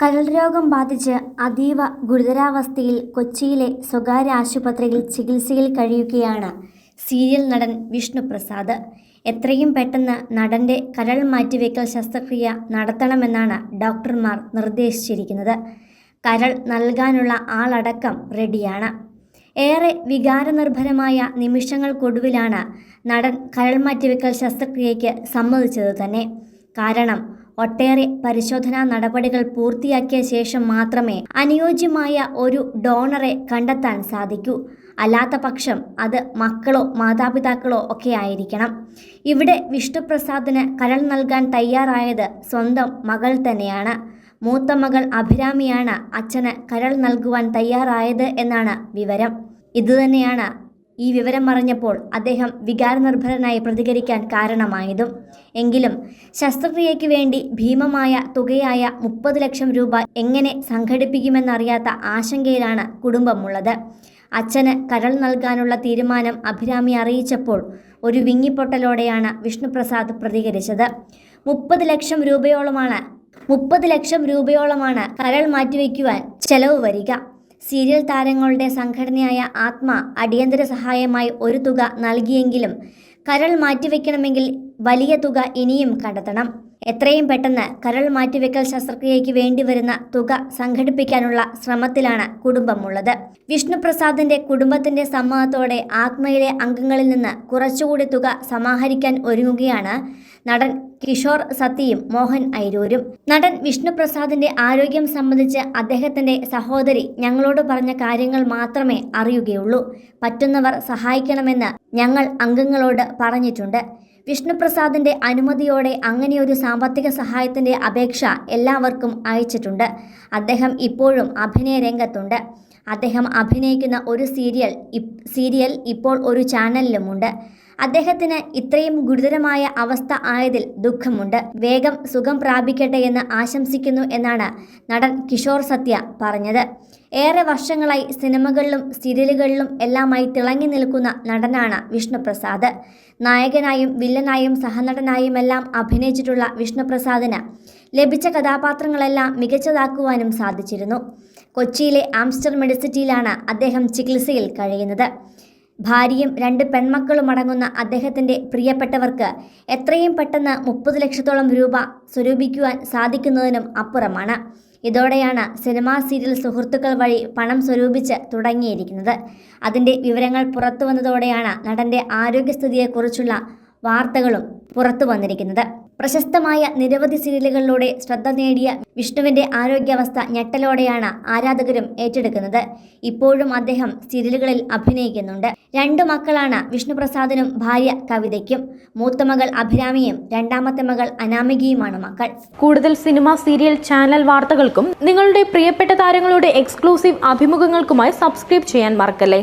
കരൾ രോഗം ബാധിച്ച് അതീവ ഗുരുതരാവസ്ഥയിൽ കൊച്ചിയിലെ സ്വകാര്യ ആശുപത്രിയിൽ ചികിത്സയിൽ കഴിയുകയാണ് സീരിയൽ നടൻ വിഷ്ണുപ്രസാദ് എത്രയും പെട്ടെന്ന് നടന്റെ കരൾ മാറ്റിവെക്കൽ ശസ്ത്രക്രിയ നടത്തണമെന്നാണ് ഡോക്ടർമാർ നിർദ്ദേശിച്ചിരിക്കുന്നത്. കരൾ നൽകാനുള്ള ആളടക്കം റെഡിയാണ്. ഏറെ വികാരനിർഭരമായ നിമിഷങ്ങൾക്കൊടുവിലാണ് നടൻ കരൾ മാറ്റിവെക്കൽ ശസ്ത്രക്രിയയ്ക്ക് സമ്മതിച്ചത് തന്നെ. കാരണം ഒട്ടേറെ പരിശോധനാ നടപടികൾ പൂർത്തിയാക്കിയ ശേഷം മാത്രമേ അനുയോജ്യമായ ഒരു ഡോണറെ കണ്ടെത്താൻ സാധിക്കൂ. അല്ലാത്ത പക്ഷം അത് മക്കളോ മാതാപിതാക്കളോ ഒക്കെ ആയിരിക്കണം. ഇവിടെ വിഷ്ണുപ്രസാദിന് കരൾ നൽകാൻ തയ്യാറായത് സ്വന്തം മകൾ തന്നെയാണ്. മൂത്ത മകൾ അഭിരാമിയാണ് അച്ഛന് കരൾ നൽകുവാൻ തയ്യാറായത് എന്നാണ് വിവരം. ഇതുതന്നെയാണ് ഈ വിവരം അറിഞ്ഞപ്പോൾ അദ്ദേഹം വികാരനിർഭരനായി പ്രതികരിക്കാൻ കാരണമായതും. എങ്കിലും ശസ്ത്രക്രിയയ്ക്ക് വേണ്ടി ഭീമമായ തുകയായ മുപ്പത് ലക്ഷം രൂപ എങ്ങനെ സംഘടിപ്പിക്കുമെന്നറിയാത്ത ആശങ്കയിലാണ് കുടുംബമുള്ളത്. അച്ഛന് കരൾ നൽകാനുള്ള തീരുമാനം അഭിരാമി അറിയിച്ചപ്പോൾ ഒരു വിങ്ങിപ്പൊട്ടലോടെയാണ് വിഷ്ണുപ്രസാദ് പ്രതികരിച്ചത്. മുപ്പത് ലക്ഷം രൂപയോളമാണ് മുപ്പത് ലക്ഷം രൂപയോളമാണ് കരൾ മാറ്റിവെക്കുവാൻ ചെലവ് വരിക. സീരിയൽ താരങ്ങളുടെ സംഘടനയായ ആത്മ അടിയന്തര സഹായമായി ഒരു തുക നൽകിയെങ്കിലും കരൾ മാറ്റിവെക്കണമെങ്കിൽ വലിയ തുക ഇനിയും കണ്ടെത്തണം. എത്രയും പെട്ടെന്ന് കരൾ മാറ്റിവെക്കൽ ശസ്ത്രക്രിയയ്ക്ക് വേണ്ടിവരുന്ന തുക സംഘടിപ്പിക്കാനുള്ള ശ്രമത്തിലാണ് കുടുംബമുള്ളത്. വിഷ്ണുപ്രസാദിന്റെ കുടുംബത്തിന്റെ സമ്മതത്തോടെ ആത്മയിലെ അംഗങ്ങളിൽ നിന്ന് കുറച്ചുകൂടി തുക സമാഹരിക്കാൻ ഒരുങ്ങുകയാണ് നടൻ കിഷോർ സത്തിയും മോഹൻ ഐരൂരും നടൻ വിഷ്ണുപ്രസാദിന്റെ ആരോഗ്യം സംബന്ധിച്ച് അദ്ദേഹത്തിന്റെ സഹോദരി ഞങ്ങളോട് പറഞ്ഞ കാര്യങ്ങൾ മാത്രമേ അറിയുകയുള്ളൂ. പറ്റുന്നവർ സഹായിക്കണമെന്ന് ഞങ്ങൾ അംഗങ്ങളോട് പറഞ്ഞിട്ടുണ്ട്. വിഷ്ണുപ്രസാദിന്റെ അനുമതിയോടെ അങ്ങനെയൊരു സാമ്പത്തിക സഹായത്തിന്റെ അപേക്ഷ എല്ലാവർക്കും അയച്ചിട്ടുണ്ട്. അദ്ദേഹം ഇപ്പോഴും അഭിനയ രംഗത്തുണ്ട്. അദ്ദേഹം അഭിനയിക്കുന്ന ഒരു സീരിയൽ സീരിയൽ ഇപ്പോൾ ഒരു ചാനലിലുമുണ്ട്. അദ്ദേഹത്തിന് ഇത്രയും ഗുരുതരമായ അവസ്ഥ ആയതിൽ ദുഃഖമുണ്ട്. വേഗം സുഖം പ്രാപിക്കട്ടെ എന്ന് ആശംസിക്കുന്നു എന്നാണ് നടൻ കിഷോർ സത്യ പറഞ്ഞത്. ഏറെ വർഷങ്ങളായി സിനിമകളിലും സീരിയലുകളിലും എല്ലാമായി തിളങ്ങി നിൽക്കുന്ന നടനാണ് വിഷ്ണുപ്രസാദ്. നായകനായും വില്ലനായും സഹനടനായുമെല്ലാം അഭിനയിച്ചിട്ടുള്ള വിഷ്ണുപ്രസാദിന് ലഭിച്ച കഥാപാത്രങ്ങളെല്ലാം മികച്ചതാക്കുവാനും സാധിച്ചിരുന്നു. കൊച്ചിയിലെ ആംസ്റ്റർ മെഡിസിറ്റിയിലാണ് അദ്ദേഹം ചികിത്സയിൽ കഴിയുന്നത്. ഭാര്യയും രണ്ട് പെൺമക്കളും അടങ്ങുന്ന അദ്ദേഹത്തിന്റെ പ്രിയപ്പെട്ടവർക്ക് എത്രയും പെട്ടെന്ന് മുപ്പത് ലക്ഷത്തോളം രൂപ സ്വരൂപിക്കുവാൻ സാധിക്കുന്നതിനും അപ്പുറമാണ്. ഇതോടെയാണ് സിനിമാ സീരിയൽ സുഹൃത്തുക്കൾ വഴി പണം സ്വരൂപിച്ച് തുടങ്ങിയിരിക്കുന്നത്. അതിന്റെ വിവരങ്ങൾ പുറത്തു വന്നതോടെയാണ് നടന്റെ ആരോഗ്യസ്ഥിതിയെക്കുറിച്ചുള്ള വാർത്തകളും പുറത്തു വന്നിരിക്കുന്നത്. പ്രശസ്തമായ നിരവധി സീരിയലുകളിലൂടെ ശ്രദ്ധ നേടിയ വിഷ്ണുവിന്റെ ആരോഗ്യാവസ്ഥ ഞെട്ടലോടെയാണ് ആരാധകരും ഏറ്റെടുക്കുന്നത്. ഇപ്പോഴും അദ്ദേഹം സീരിയലുകളിൽ അഭിനയിക്കുന്നുണ്ട്. രണ്ടു മക്കളാണ് വിഷ്ണുപ്രസാദിനും ഭാര്യ കവിതയ്ക്കും. മൂത്ത മകൾ അഭിരാമിയും രണ്ടാമത്തെ മകൾ അനാമികയുമാണ് മക്കൾ. കൂടുതൽ സിനിമ സീരിയൽ ചാനൽ വാർത്തകൾക്കും നിങ്ങളുടെ പ്രിയപ്പെട്ട താരങ്ങളുടെ എക്സ്ക്ലൂസീവ് അഭിമുഖങ്ങൾക്കുമായി സബ്സ്ക്രൈബ് ചെയ്യാൻ മറക്കല്ലേ?